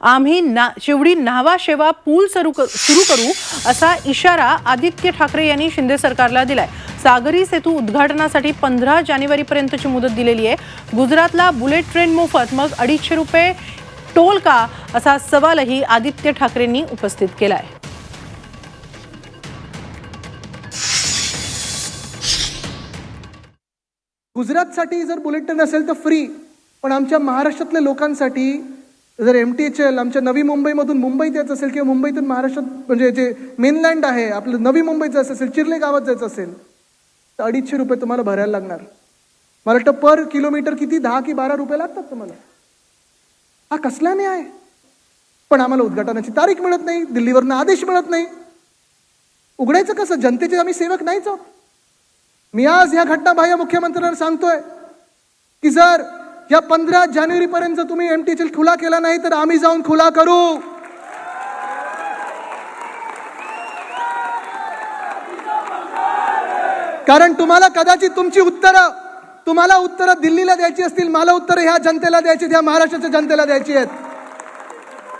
आम्ही ना शेवटी न्हावा शेवा पूल सुरू सुरू करू असा इशारा आदित्य ठाकरे यांनी शिंदे सरकारला दिलाय. सागरी सेतू उद्घाटनासाठी पंधरा जानेवारीपर्यंतची मुदत दिलेली आहे. गुजरातला बुलेट ट्रेन मोफत मग अडीचशे रुपये टोल का असा सवालही आदित्य ठाकरेंनी उपस्थित केलाय. गुजरातसाठी जर बुलेट ट्रेन असेल तर फ्री पण आमच्या महाराष्ट्रातल्या लोकांसाठी जर एम टी एच एल आमच्या नवी मुंबईमधून मुंबईत यायचं असेल किंवा मुंबईतून महाराष्ट्रात म्हणजे जे मेनलँड आहे आपलं नवी मुंबईत जायचं असेल चिरले गावात जायचं असेल तर अडीचशे रुपये तुम्हाला भरायला लागणार. मला वाटतं पर किलोमीटर किती? दहा की बारा रुपये लागतात तुम्हाला. हा कसला न्याय? पण आम्हाला उद्घाटनाची तारीख मिळत नाही दिल्लीवरनं आदेश मिळत नाही. उघडायचं कसं? जनतेचे आम्ही सेवक नाहीच आहोत. मी आज ह्या घटनाबाह्य मुख्यमंत्र्यांना सांगतोय की जर या पंधरा जानेवारीपर्यंत तुम्ही एम टी एच खुला केला नाही तर आम्ही जाऊन खुला करू. कारण तुम्हाला कदाचित तुमची उत्तरं तुम्हाला उत्तरं दिल्लीला द्यायची असतील मला उत्तरं ह्या जनतेला द्यायची ह्या महाराष्ट्राच्या जनतेला द्यायची आहेत.